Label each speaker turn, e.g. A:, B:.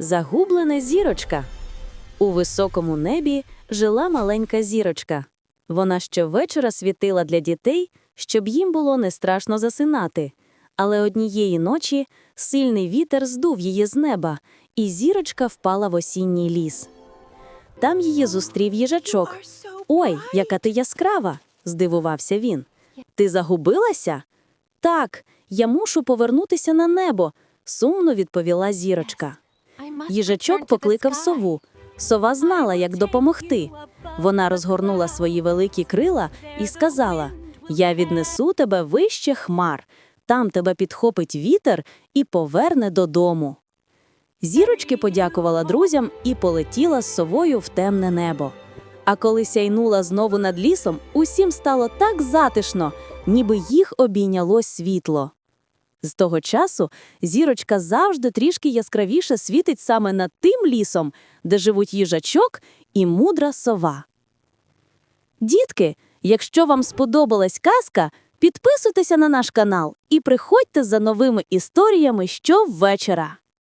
A: Загублена зірочка. У високому небі жила маленька зірочка. Вона щовечора світила для дітей, щоб їм було не страшно засинати. Але однієї ночі сильний вітер здув її з неба, і зірочка впала в осінній ліс. Там її зустрів їжачок. Ой, яка ти яскрава! здивувався він. Ти загубилася? Так, я мушу повернутися на небо, сумно відповіла зірочка. Їжачок покликав сову. Сова знала, як допомогти. Вона розгорнула свої великі крила і сказала: Я віднесу тебе вище хмар, там тебе підхопить вітер і поверне додому. Зірочки подякувала друзям і полетіла з совою в темне небо. А коли сяйнула знову над лісом, усім стало так затишно, ніби їх обійняло світло. З того часу зірочка завжди трішки яскравіше світить саме над тим лісом, де живуть їжачок і мудра сова. Дітки, якщо вам сподобалась казка, підписуйтеся на наш канал і приходьте за новими історіями щовечора.